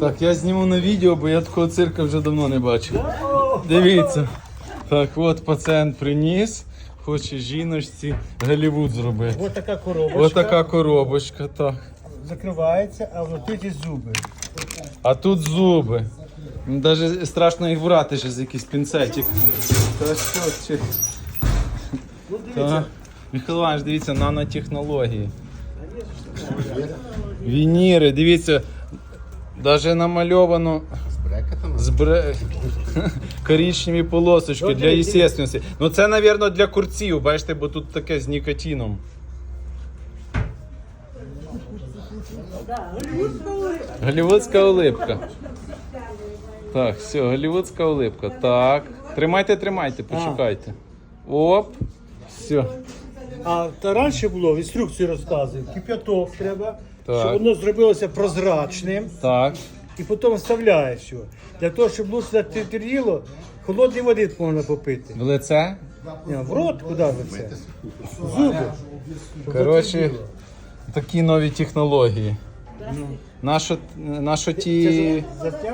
Так, я зніму на відео, бо я такого цирка вже давно не бачив. Дивіться. Так, от пацієнт приніс, хоче жіночці Голлівуд зробити. Ось така коробочка. Ось така коробочка, так. Закривається, а внутрі ті зуби. А тут зуби. Навіть страшно їх брати ще з якийсь пінцетик. Та що чи? Ну дивіться. Михайло Іванович, дивіться, нанотехнології. Вініри, дивіться, навіть намальовано з бре... коричневі полосочки для естественності. Ну це, мабуть, для курців, бачите, бо тут таке з нікотином. Голівудська улипка. Так, все, голівудська улипка. Так. Тримайте, тримайте, почекайте. Оп. Все. а та раніше було в інструкції розказує, кип'яток треба, Так. щоб воно зробилося прозрачним Так. і потім вставляєш його. Для того, щоб лучше терліло, холодної води можна попити. В лице? Ні, в рот куди ви це? В Зуби. Коротше, такі нові технології. Нащо, нащо ті. Затя-